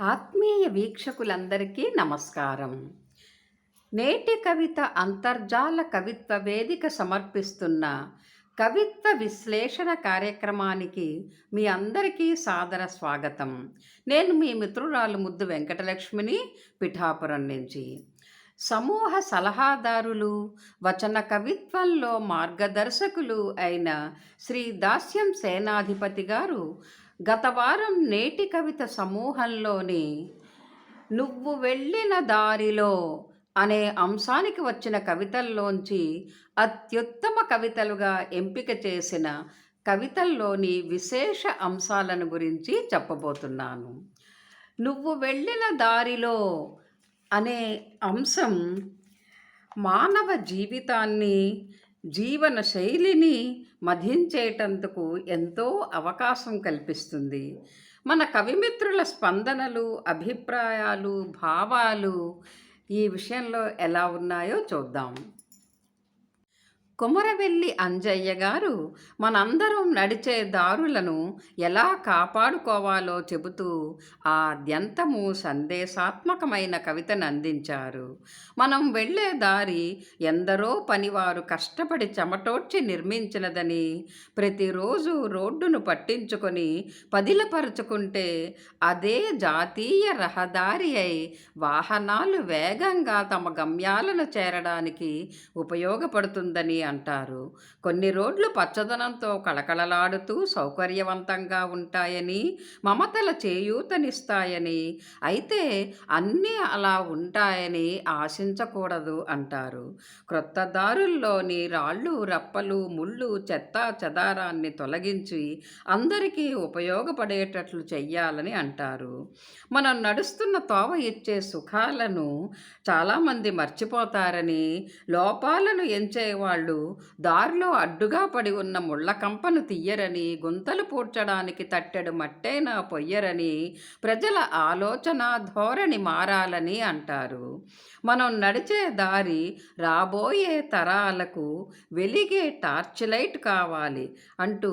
ఆత్మీయ వీక్షకులందరికీ నమస్కారం. నేటి కవిత అంతర్జాల కవిత్వ వేదిక సమర్పిస్తున్న కవిత్వ విశ్లేషణ కార్యక్రమానికి మీ అందరికీ సాదర స్వాగతం. నేను మీ మిత్రురాలు ముద్దు వెంకటలక్ష్మిని పిఠాపురం నుంచి. సమూహ సలహాదారులు వచన కవిత్వంలో మార్గదర్శకులు అయిన శ్రీ దాస్యం సేనాధిపతి గారు గత వారం నేటి కవిత సమూహంలోని నువ్వు వెళ్ళిన దారిలో అనే అంశానికి వచ్చిన కవితల్లోంచి అత్యుత్తమ కవితలుగా ఎంపిక చేసిన కవితల్లోని విశేష అంశాలను గురించి చెప్పబోతున్నాను. నువ్వు వెళ్ళిన దారిలో అనే అంశం మానవ జీవితాన్ని జీవన శైలిని మధించేటందుకు ఎంతో అవకాశం కల్పిస్తుంది. మన కవిమిత్రుల స్పందనలు అభిప్రాయాలు భావాలు ఈ విషయంలో ఎలా ఉన్నాయో చూద్దాం. కుమరవెల్లి అంజయ్య గారు మనందరం నడిచే దారులను ఎలా కాపాడుకోవాలో చెబుతూ ఆద్యంతము సందేశాత్మకమైన కవితను అందించారు. మనం వెళ్ళే దారి ఎందరో పనివారు కష్టపడి చెమటోడ్చి నిర్మించినదని ప్రతిరోజు రోడ్డును పట్టించుకొని పదిలపరుచుకుంటే అదే జాతీయ రహదారి అయి వాహనాలు వేగంగా తమ గమ్యాలను చేరడానికి ఉపయోగపడుతుందని అంటారు. కొన్ని రోడ్లు పచ్చదనంతో కళకళలాడుతూ సౌకర్యవంతంగా ఉంటాయని మమతల చేయూతనిస్తాయని అయితే అన్నీ అలా ఉంటాయని ఆశించకూడదు అంటారు. క్రొత్త దారుల్లోని రాళ్ళు రప్పలు ముళ్ళు చెత్త చెదారాన్ని తొలగించి అందరికీ ఉపయోగపడేటట్లు చెయ్యాలని అంటారు. మనం నడుస్తున్న తోవ ఇచ్చే సుఖాలను చాలామంది మర్చిపోతారని లోపాలను ఎంచేవాళ్ళు దారిలో అడ్డుగా పడి ఉన్న ముళ్ళ కంపను తీయరని గుంతలు పూడ్చడానికి తట్టెడు మట్టైనా పొయ్యరని ప్రజల ఆలోచన ధోరణి మారాలని అంటారు. మనం నడిచే దారి రాబోయే తరాలకు వెలిగే టార్చ్ లైట్ కావాలి అంటూ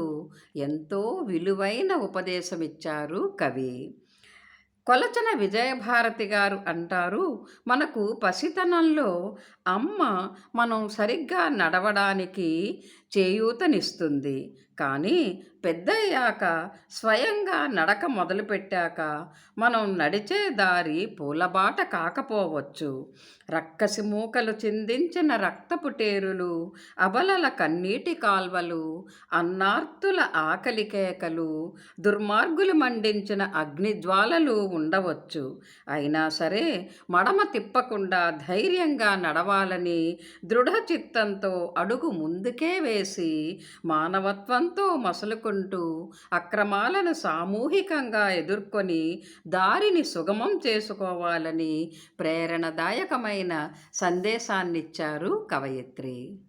ఎంతో విలువైన ఉపదేశమిచ్చారు కవి. కొలచన విజయభారతి గారు అంటారు మనకు పసితనంలో అమ్మ మనం సరిగ్గా నడవడానికి చేయూతనిస్తుంది. కానీ పెద్దయ్యాక స్వయంగా నడక మొదలుపెట్టాక మనం నడిచే దారి పూలబాట కాకపోవచ్చు. రక్కసి మూకలు చిందించిన రక్తపు టేరులు అబలల కన్నీటి కాల్వలు అన్నార్తుల ఆకలి కేకలు దుర్మార్గులు మండించిన అగ్నిజ్వాలలు ఉండవచ్చు. అయినా సరే మడమ తిప్పకుండా ధైర్యంగా నడవాలని దృఢచిత్తంతో అడుగు ముందుకే వేసి మానవత్వంతో మసలుకుంటూ అక్రమాలను సామూహికంగా ఎదుర్కొని దారిని సుగమం చేసుకోవాలని ప్రేరణదాయకమైన సందేశాన్నిచ్చారు కవయిత్రి.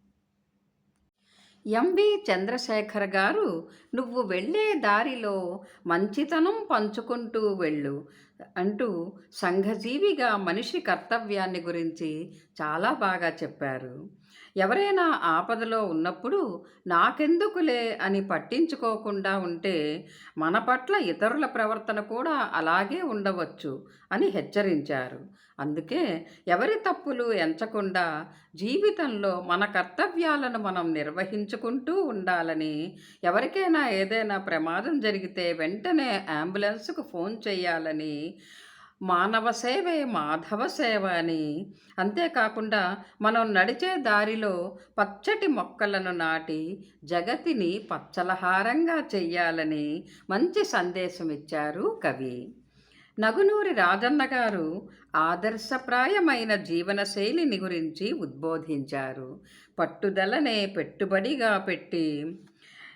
ఎంవి చంద్రశేఖర్ గారు నువ్వు వెళ్ళే దారిలో మంచితనం పంచుకుంటూ వెళ్ళు అంటూ సంఘజీవిగా మనిషి కర్తవ్యాన్ని గురించి చాలా బాగా చెప్పారు. ఎవరైనా ఆపదలో ఉన్నప్పుడు నాకెందుకులే అని పట్టించుకోకుండా ఉంటే మన పట్ల ఇతరుల ప్రవర్తన కూడా అలాగే ఉండవచ్చు అని హెచ్చరించారు. అందుకే ఎవరి తప్పులు ఎంచకుండా జీవితంలో మన కర్తవ్యాలను మనం నిర్వహించుకుంటూ ఉండాలని ఎవరికైనా ఏదైనా ప్రమాదం జరిగితే వెంటనే అంబులెన్స్కు ఫోన్ చేయాలని మానవ సేవే మాధవ సేవ అని. అంతేకాకుండా మనం నడిచే దారిలో పచ్చటి మొక్కలను నాటి జగతిని పచ్చలహారంగా చెయ్యాలని మంచి సందేశం ఇచ్చారు కవి. నగునూరి రాజన్న గారు ఆదర్శప్రాయమైన జీవనశైలిని గురించి ఉద్బోధించారు. పట్టుదలనే పెట్టుబడిగా పెట్టి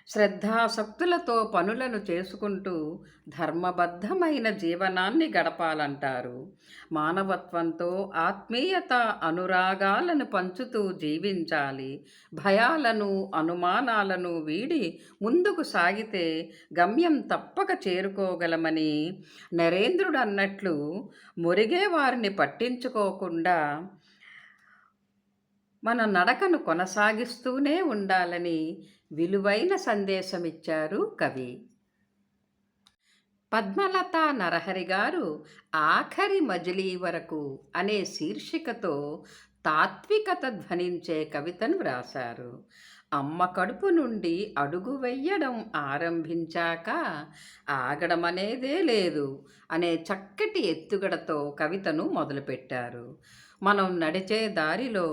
శ్రద్ధాశక్తులతో పనులను చేసుకుంటూ ధర్మబద్ధమైన జీవనాన్ని గడపాలంటారు. మానవత్వంతో ఆత్మీయత అనురాగాలను పంచుతూ జీవించాలి. భయాలను అనుమానాలను వీడి ముందుకు సాగితే గమ్యం తప్పక చేరుకోగలమని నరేంద్రుడు అన్నట్లు మురిగే వారిని పట్టించుకోకుండా మన నడకను కొనసాగిస్తూనే ఉండాలని విలువైన సందేశమిచ్చారు కవి. పద్మలత నరహరి గారు ఆఖరి మజిలీ వరకు అనే శీర్షికతో తాత్వికత ధ్వనించే కవితను వ్రాశారు. అమ్మ కడుపు నుండి అడుగు వెయ్యడం ఆరంభించాక ఆగడమనేదే లేదు అనే చక్కటి ఎత్తుగడతో కవితను మొదలుపెట్టారు. మనం నడిచే దారిలో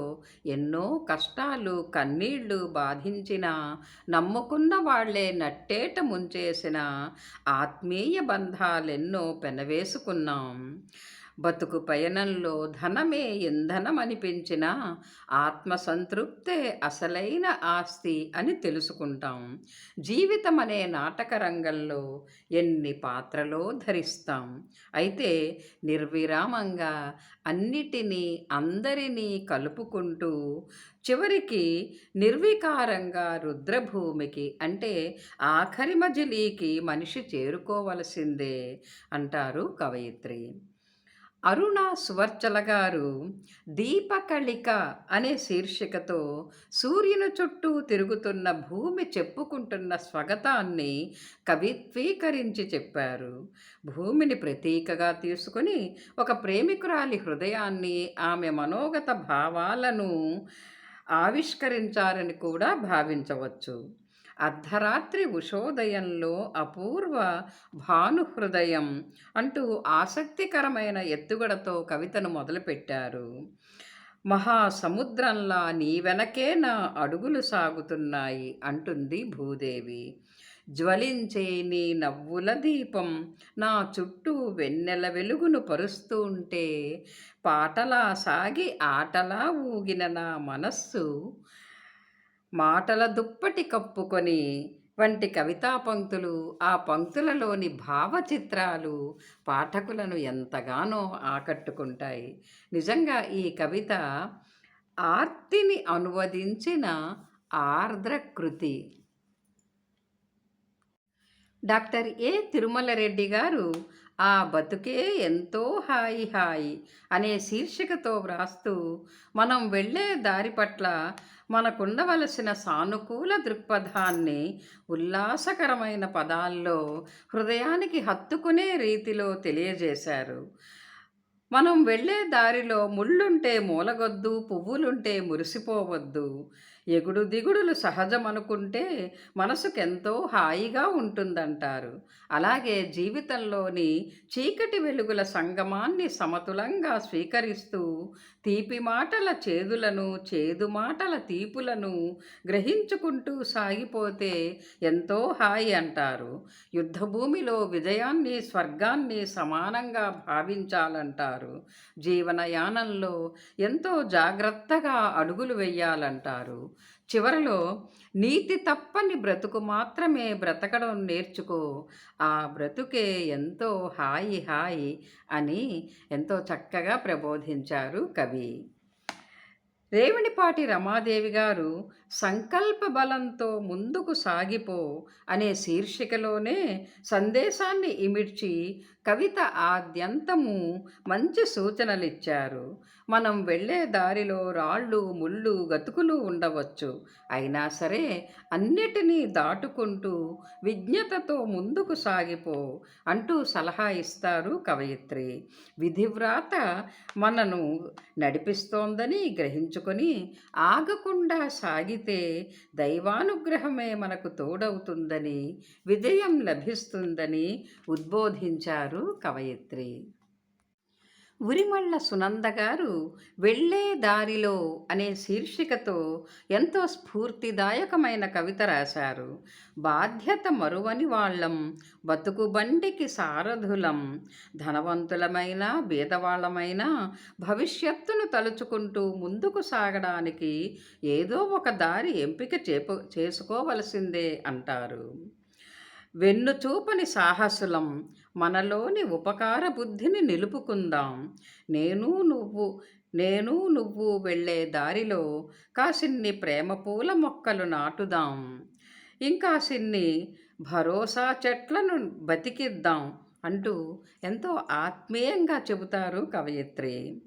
ఎన్నో కష్టాలు కన్నీళ్ళు బాధించిన నమ్ముకున్న వాళ్ళే నట్టేట ముంచేసిన ఆత్మీయ బంధాలెన్నో పెనవేసుకున్నాం. బతుకు పయనంలో ధనమే ఇంధనమనిపించిన ఆత్మసంతృప్తే అసలైన ఆస్తి అని తెలుసుకుంటాం. జీవితం అనే నాటక రంగంలో ఎన్ని పాత్రలో ధరిస్తాం? అయితే నిర్విరామంగా అన్నిటినీ అందరినీ కలుపుకుంటూ చివరికి నిర్వికారంగా రుద్రభూమికి అంటే ఆఖరి మజిలీకి మనిషి చేరుకోవలసిందే అంటారు కవయిత్రి. అరుణ సువర్చల గారు దీపకళిక అనే శీర్షికతో సూర్యుని చుట్టూ తిరుగుతున్న భూమి చెప్పుకుంటున్న స్వగతాన్ని కవిత్వీకరించి చెప్పారు. భూమిని ప్రతీకగా తీసుకుని ఒక ప్రేమికురాలి హృదయాన్ని ఆమె మనోగత భావాలను ఆవిష్కరించారని కూడా భావించవచ్చు. అర్ధరాత్రి ఉషోదయంలో అపూర్వ భానుహృదయం అంటూ ఆసక్తికరమైన ఎత్తుగడతో కవితను మొదలుపెట్టారు. మహాసముద్రంలా నీ వెనకే నా అడుగులు సాగుతున్నాయి అంటుంది భూదేవి. జ్వలించే నీ నవ్వుల దీపం నా చుట్టూ వెన్నెల వెలుగును పరుస్తూ ఉంటే పాటలా సాగి ఆటలా ఊగిన నా మనస్సు మాటల దుప్పటి కప్పుకొని వంటి కవితా పంక్తులు ఆ పంక్తులలోని భావచిత్రాలు పాఠకులను ఎంతగానో ఆకట్టుకుంటాయి. నిజంగా ఈ కవిత ఆర్తిని అనువదించిన ఆర్ద్రకృతి. డాక్టర్ ఏ తిరుమల రెడ్డి గారు ఆ బతుకే ఎంతో హాయి హాయి అనే శీర్షికతో వ్రాస్తూ మనం వెళ్ళే దారి పట్ల మనకుండవలసిన సానుకూల దృక్పథాన్ని ఉల్లాసకరమైన పదాల్లో హృదయానికి హత్తుకునే రీతిలో తెలియజేశారు. మనం వెళ్ళే దారిలో ముళ్ళుంటే మూలగొద్దు పువ్వులుంటే మురిసిపోవద్దు. ఎగుడు దిగుడులు సహజమనుకుంటే మనసుకెంతో హాయిగా ఉంటుందంటారు. అలాగే జీవితంలోని చీకటి వెలుగుల సంగమాన్ని సమతులంగా స్వీకరిస్తూ తీపి మాటల చేదులను చేదు మాటల తీపులను గ్రహించుకుంటూ సాగిపోతే ఎంతో హాయి అంటారు. యుద్ధభూమిలో విజయాన్ని స్వర్గాన్ని సమానంగా భావించాలంటారు. జీవనయానంలో ఎంతో జాగ్రత్తగా అడుగులు వెయ్యాలంటారు చివరలో నీతి తప్పని బ్రతుకు మాత్రమే బ్రతకడం నేర్చుకో. ఆ బ్రతుకే ఎంతో హాయి హాయి అని ఎంతో చక్కగా ప్రబోధించారు కవి. రేవణిపాటి రమాదేవి గారు సంకల్ప బలంతో ముందుకు సాగిపో అనే శీర్షికలోనే సందేశాన్ని ఇమిడ్చి కవిత ఆద్యంతము మంచి సూచనలిచ్చారు. మనం వెళ్ళే దారిలో రాళ్ళు ముళ్ళు గతుకులు ఉండవచ్చు. అయినా సరే అన్నిటినీ దాటుకుంటూ విజ్ఞతతో ముందుకు సాగిపో అంటూ సలహా ఇస్తారు కవయిత్రి. విధివ్రాత మనను నడిపిస్తోందని గ్రహించుకొని ఆగకుండా సాగి అయితే దైవానుగ్రహమే మనకు తోడవుతుందని విజయం లభిస్తుందని ఉద్బోధించారు కవయిత్రి. ఉరిమళ్ళ సునంద గారు వెళ్ళే దారిలో అనే శీర్షికతో ఎంతో స్ఫూర్తిదాయకమైన కవిత రాశారు. బాధ్యత మరువని వాళ్ళం బతుకు బండికి సారథులం ధనవంతులమైన బీదవాళ్ళమైన భవిష్యత్తును తలుచుకుంటూ ముందుకు సాగడానికి ఏదో ఒక దారి ఎంపిక చేపు చేసుకోవలసిందే అంటారు. వెన్ను చూపని సాహసులం మనలోని ఉపకార బుద్ధిని నిలుపుకుందాం. నేను నువ్వు నేను నువ్వు వెళ్ళే దారిలో కాసిన్ని ప్రేమ పూల మొక్కలు నాటుదాం. ఇంకా సిన్ని భరోసా చెట్లను బతికిద్దాం అంటూ ఎంతో ఆత్మీయంగా చెబుతారు కవయిత్రి.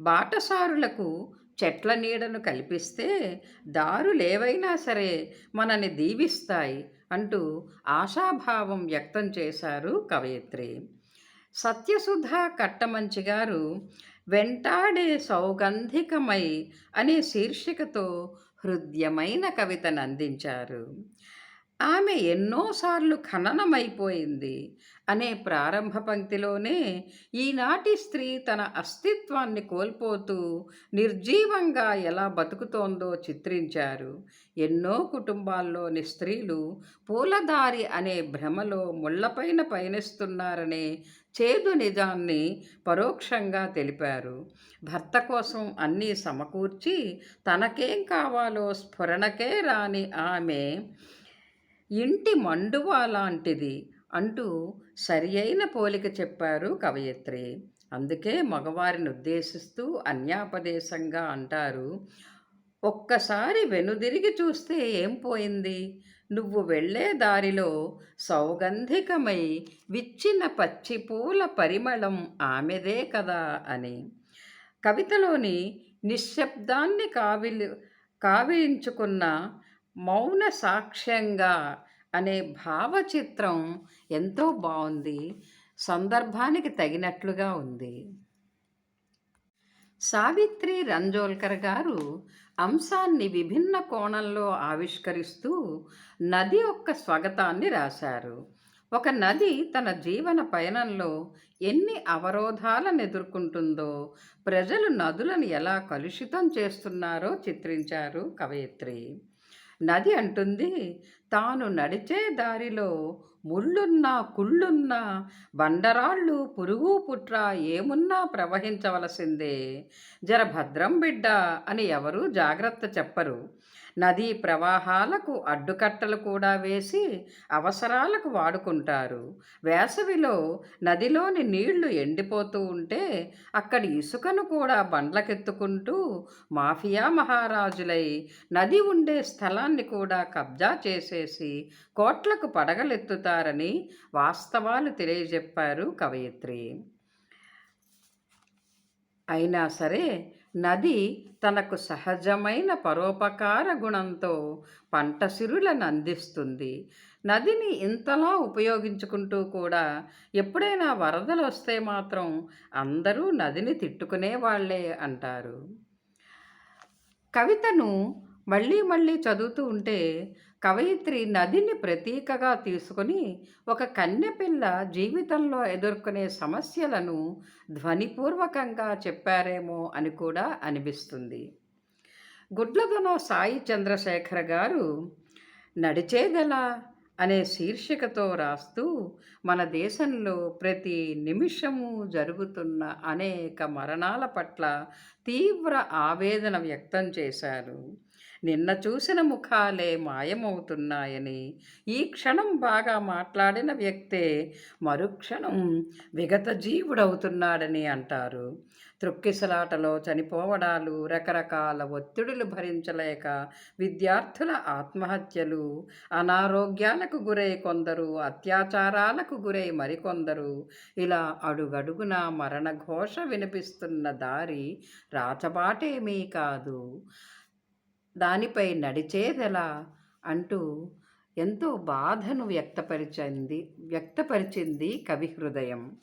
బాటసారులకు చెట్ల నీడను కల్పిస్తే దారులేవైనా సరే మనని దీవిస్తాయి. అంటూ ఆశాభావం వ్యక్తం చేశారు కవయిత్రి. సత్యసుధ కట్టమంచి గారు వెంటాడే సౌగంధికమై అనే శీర్షికతో హృద్యమైన కవితను అందించారు. ఆమె ఎన్నోసార్లు ఖననమైపోయింది అనే ప్రారంభ పంక్తిలోనే ఈనాటి స్త్రీ తన అస్తిత్వాన్ని కోల్పోతూ నిర్జీవంగా ఎలా బతుకుతోందో చిత్రించారు. ఎన్నో కుటుంబాల్లోని స్త్రీలు పూలదారి అనే భ్రమలో ముళ్ళపైన పయనిస్తున్నారనే చేదు నిజాన్ని పరోక్షంగా తెలిపారు. భర్త కోసం అన్నీ సమకూర్చి తనకేం కావాలో స్ఫురణకే రాని ఆమె ఇంటి మండువా లాంటిది అంటూ సరి అయిన పోలిక చెప్పారు కవయిత్రి. అందుకే మగవారిని ఉద్దేశిస్తూ అన్యాపదేశంగా అంటారు ఒక్కసారి వెనుదిరిగి చూస్తే ఏం పోయింది? నువ్వు వెళ్ళే దారిలో సౌగంధికమై విచ్చిన పచ్చి పూల పరిమళం ఆమెదే కదా అని. కవితలోని నిశ్శబ్దాన్ని కావిలి కావించుకున్న మౌన సాక్ష్యంగా అనే భావచిత్రం ఎంతో బాగుంది సందర్భానికి తగినట్లుగా ఉంది. సావిత్రి రంజోల్కర్ గారు అంశాన్ని విభిన్న కోణంలో ఆవిష్కరిస్తూ నది యొక్క స్వాగతాన్ని రాశారు. ఒక నది తన జీవన పయనంలో ఎన్ని అవరోధాలను ఎదుర్కొంటుందో ప్రజలు నదులను ఎలా కలుషితం చేస్తున్నారో చిత్రించారు కవయిత్రి. నది అంటుంది. తాను నడిచే దారిలో ముళ్ళున్నా కుళ్ళున్నా బండరాళ్ళు పురుగు పుట్ర ఏమున్నా ప్రవహించవలసిందే. జర భద్రం బిడ్డ అని ఎవరూ జాగ్రత్త చెప్పరు. నదీ ప్రవాహాలకు అడ్డుకట్టలు కూడా వేసి అవసరాలకు వాడుకుంటారు. వేసవిలో నదిలోని నీళ్ళు ఎండిపోతూ ఉంటే అక్కడి ఇసుకను కూడా బండ్లకెత్తుకుంటూ మాఫియా మహారాజులై నది ఉండే స్థలాన్ని కూడా కబ్జా చేసేసి కోట్లకు పడగలెత్తుతారని వాస్తవాలు తెలియజెప్పారు కవయిత్రి. అయినా సరే నది తనకు సహజమైన పరోపకార గుణంతో పంట సిరులను అందిస్తుంది. నదిని ఇంతలా ఉపయోగించుకుంటూ కూడా ఎప్పుడైనా వరదలు వస్తే మాత్రం అందరూ నదిని తిట్టుకునే వాళ్ళే అంటారు. కవితను మళ్ళీ మళ్ళీ చదువుతూ ఉంటే కవయిత్రి నదిని ప్రతీకగా తీసుకొని ఒక కన్నెపిల్ల జీవితంలో ఎదుర్కొనే సమస్యలను ధ్వనిపూర్వకంగా చెప్పారేమో అని కూడా అనిపిస్తుంది. గుడ్లదన సాయి చంద్రశేఖర్ గారు నడిచేదెలా? అనే శీర్షికతో రాస్తూ మన దేశంలో ప్రతి నిమిషము జరుగుతున్న అనేక మరణాల పట్ల తీవ్ర ఆవేదన వ్యక్తం చేశారు. నిన్న చూసిన ముఖాలే మాయమవుతున్నాయని. ఈ క్షణం బాగా మాట్లాడిన వ్యక్తే మరుక్షణం విగత జీవుడవుతున్నాడని అంటారు. త్రొక్కిసలాటలో చనిపోవడాలు రకరకాల ఒత్తిడులు భరించలేక విద్యార్థుల ఆత్మహత్యలు అనారోగ్యాలకు గురై కొందరు అత్యాచారాలకు గురై మరికొందరు ఇలా అడుగడుగున మరణఘోష వినిపిస్తున్న దారి రాచబాటేమీ కాదు. దానిపై నడిచేదెలా? అంటూ ఎంతో బాధను వ్యక్తపరిచింది వ్యక్తపరిచింది కవి హృదయం.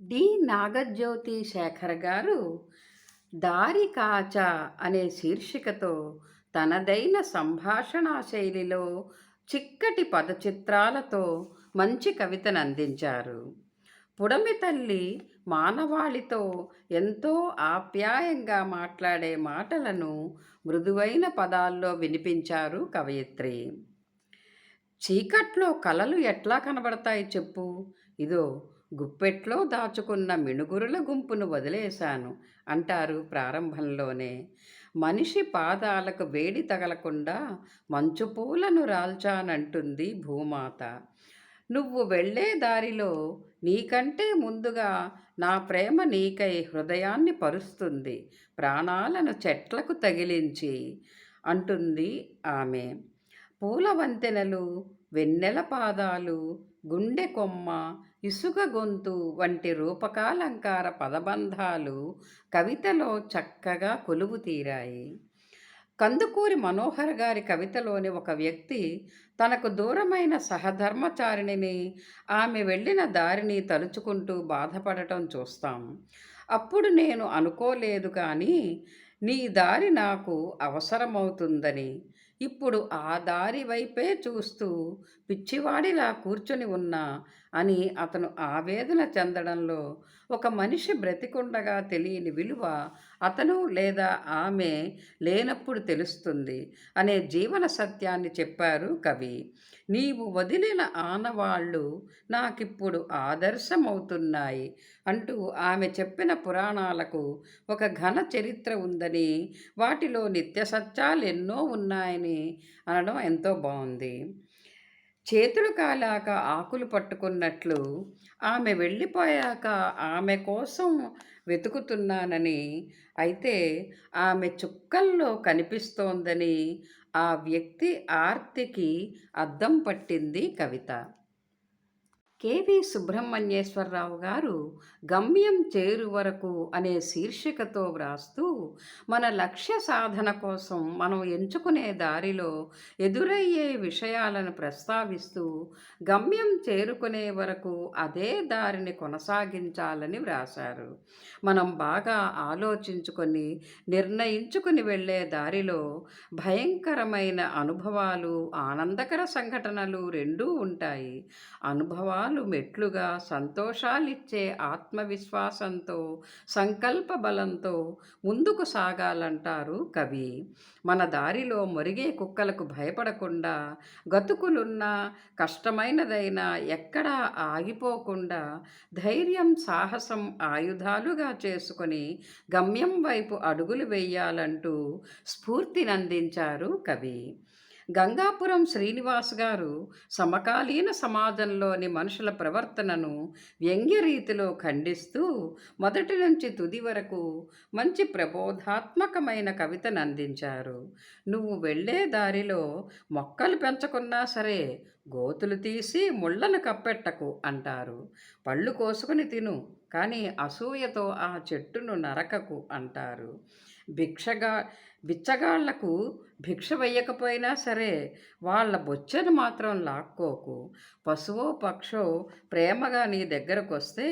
డి. నాగజ్యోతి శేఖర్ గారు దారి కాచ అనే శీర్షికతో తనదైన సంభాషణా శైలిలో చిక్కటి పదచిత్రాలతో మంచి కవితను అందించారు. పుడమి తల్లి మానవాళితో ఎంతో ఆప్యాయంగా మాట్లాడే మాటలను మృదువైన పదాల్లో వినిపించారు కవయిత్రి. చీకట్లో కలలు ఎట్లా కనబడతాయి చెప్పు. ఇదో గుప్పెట్లో దాచుకున్న మిణుగురుల గుంపును వదిలేశాను అంటారు ప్రారంభంలోనే. మనిషి పాదాలకు వేడి తగలకుండా మంచు పూలను రాల్చానంటుంది భూమాత. నువ్వు వెళ్ళే దారిలో నీకంటే ముందుగా నా ప్రేమ నీకై హృదయాన్ని పరుస్తుంది ప్రాణాలను చెట్లకు తగిలించి అంటుంది ఆమె. పూల వంతెనలు వెన్నెల పాదాలు గుండె కొమ్మ ఇసుక గొంతు వంటి రూపకాలంకార పదబంధాలు కవితలో చక్కగా కొలువు తీరాయి కందుకూరి మనోహర్ గారి కవితలోని ఒక వ్యక్తి తనకు దూరమైన సహధర్మచారిణిని ఆమె వెళ్ళిన దారిని తలుచుకుంటూ బాధపడటం చూస్తాం. అప్పుడు నేను అనుకోలేదు కానీ నీ దారి నాకు అవసరమవుతుందని. ఇప్పుడు ఆ దారి వైపే చూస్తూ పిచ్చివాడిలా కూర్చొని ఉన్నా అని అతను ఆవేదన చెందడంలో ఒక మనిషి బ్రతికుండగా తెలియని విలువ అతను లేదా ఆమె లేనప్పుడు తెలుస్తుంది అనే జీవన సత్యాన్ని చెప్పారు కవి. నీవు వదిలిన ఆనవాళ్ళు నాకిప్పుడు ఆదర్శమవుతున్నాయి అంటూ ఆమె చెప్పిన పురాణాలకు ఒక ఘన చరిత్ర ఉందని వాటిలో నిత్య సత్యాలు ఎన్నో ఉన్నాయని అనడం ఎంతో బాగుంది. చేతులు కాలాక ఆకులు పట్టుకున్నట్లు ఆమె వెళ్ళిపోయాక ఆమె కోసం వెతుకుతున్నానని అయితే ఆమె చుక్కల్లో కనిపిస్తోందని ఆ వ్యక్తి ఆర్తికి అద్దం పట్టింది కవిత. కెవి సుబ్రహ్మణ్యేశ్వరరావు గారు గమ్యం చేరు వరకు అనే శీర్షికతో వ్రాస్తూ మన లక్ష్య సాధన కోసం మనం ఎంచుకునే దారిలో ఎదురయ్యే విషయాలను ప్రస్తావిస్తూ గమ్యం చేరుకునే వరకు అదే దారిని కొనసాగించాలని వ్రాశారు. మనం బాగా ఆలోచించుకొని నిర్ణయించుకుని వెళ్ళే దారిలో భయంకరమైన అనుభవాలు ఆనందకర సంఘటనలు రెండూ ఉంటాయి. అనుభవాలు అనుభవాలు మెట్లుగా సంతోషాలిచ్చే ఆత్మవిశ్వాసంతో సంకల్ప బలంతో ముందుకు సాగాలంటారు కవి. మన దారిలో మొరిగే కుక్కలకు భయపడకుండా గతుకులున్నా కష్టమైనదైనా ఎక్కడా ఆగిపోకుండా ధైర్యం సాహసం ఆయుధాలుగా చేసుకొని గమ్యం వైపు అడుగులు వేయాలంటూ స్ఫూర్తినందించారు కవి. గంగాపురం శ్రీనివాస్ గారు సమకాలీన సమాజంలోని మనుషుల ప్రవర్తనను వ్యంగ్య రీతిలో ఖండిస్తూ మొదటి నుంచి తుది వరకు మంచి ప్రబోధాత్మకమైన కవితను అందించారు. నువ్వు వెళ్ళే దారిలో మొక్కలు పెంచకున్నా సరే గోతులు తీసి ముళ్ళను కప్పెట్టకు అంటారు. పళ్ళు కోసుకుని తిను కానీ అసూయతో ఆ చెట్టును నరకకు అంటారు. భిక్షగా బిచ్చగాళ్ళకు భిక్ష వెయ్యకపోయినా సరే వాళ్ళ బొచ్చను మాత్రం లాక్కోకు. పశువో పక్షో ప్రేమగా నీ దగ్గరకు వస్తే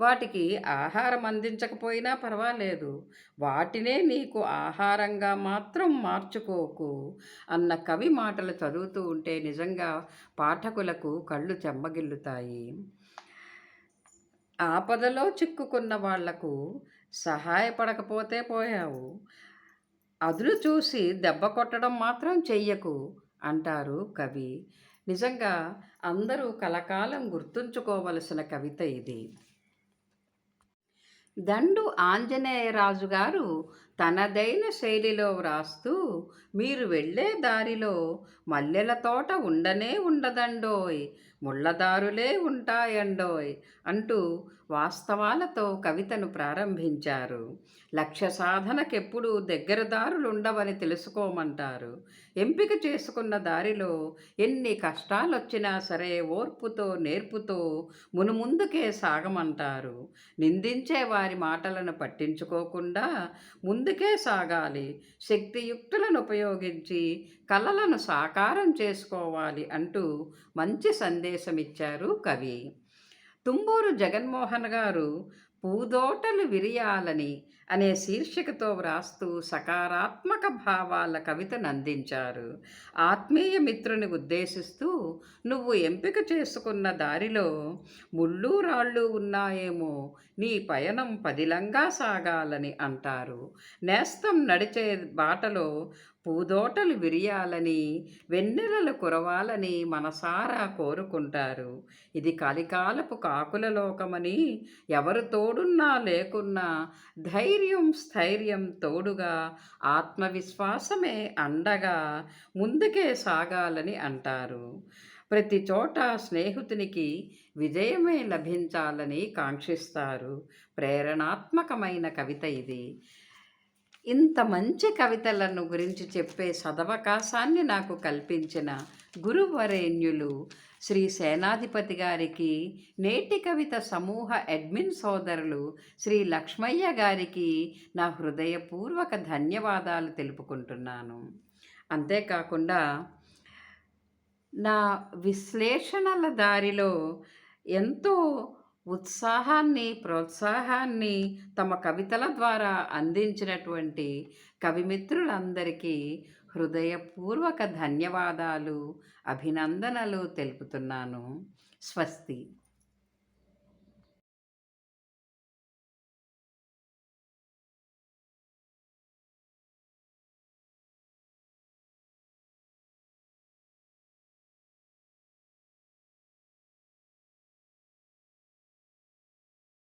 వాటికి ఆహారం అందించకపోయినా పర్వాలేదు. వాటినే నీకు ఆహారంగా మాత్రం మార్చుకోకు అన్న కవి మాటలు చదువుతూ ఉంటే నిజంగా పాఠకులకు కళ్ళు చెమ్మగిల్లుతాయి. ఆపదలో చిక్కుకున్న వాళ్ళకు సహాయపడకపోతే పోయావు. అదులు చూసి దెబ్బ కొట్టడం మాత్రం చెయ్యకు అంటారు కవి. నిజంగా అందరూ కలకాలం గుర్తుంచుకోవలసిన కవిత ఇది. దండు ఆంజనేయరాజు గారు తనదైన శైలిలో వ్రాస్తూ మీరు వెళ్ళే దారిలో మల్లెల తోట ఉండనే ఉండదండోయ్ ముళ్ళదారులే ఉంటాయండోయ్ అంటూ వాస్తవాలతో కవితను ప్రారంభించారు. లక్ష్య సాధనకెప్పుడు దగ్గరదారులుండవని తెలుసుకోమంటారు. ఎంపిక చేసుకున్న దారిలో ఎన్ని కష్టాలొచ్చినా సరే ఓర్పుతో నేర్పుతో మునుముందుకే సాగమంటారు. నిందించే వారి మాటలను పట్టించుకోకుండా ముందుకే సాగాలి. శక్తియుక్తులను ఉపయోగించి కళలను సాకారం చేసుకోవాలి అంటూ మంచి సందేశం ఇచ్చారు కవి. తుంబూరు జగన్మోహన్ గారు పూదోటలు విరియాలని అనే శీర్షికతో వ్రాస్తూ సకారాత్మక భావాల కవితను అందించారు. ఆత్మీయ మిత్రుని ఉద్దేశిస్తూ నువ్వు ఎంపిక చేసుకున్న దారిలో ముళ్ళు రాళ్ళు ఉన్నాయేమో నీ పయనం పదిలంగా సాగాలని అంటారు. నేస్తం నడిచే బాటలో పూదోటలు విరియాలని వెన్నెలలు కురవాలని మనసారా కోరుకుంటారు. ఇది కలికాలపు కాకుల లోకమని ఎవరు తోడున్నా లేకున్నా ధైర్యం స్థైర్యం తోడుగా ఆత్మవిశ్వాసమే అండగా ముందుకే సాగాలని అంటారు. ప్రతి చోట స్నేహితునికి విజయమే లభించాలని కాంక్షిస్తారు. ప్రేరణాత్మకమైన కవిత ఇది. ఇంత మంచి కవితలను గురించి చెప్పే సదవకాశాన్ని నాకు కల్పించిన గురువరేణ్యులు శ్రీ సేనాధిపతి గారికి నేటి కవిత సమూహ అడ్మిన్ సోదరులు శ్రీ లక్ష్మయ్య గారికి నా హృదయపూర్వక ధన్యవాదాలు తెలుపుకుంటున్నాను. అంతేకాకుండా నా విశ్లేషణల దారిలో ఎంతో ఉత్సాహాన్ని ప్రోత్సాహాన్ని తమ కవితల ద్వారా అందించినటువంటి కవిమిత్రులందరికీ హృదయపూర్వక ధన్యవాదాలు అభినందనలు తెలుపుతున్నాను. స్వస్తి.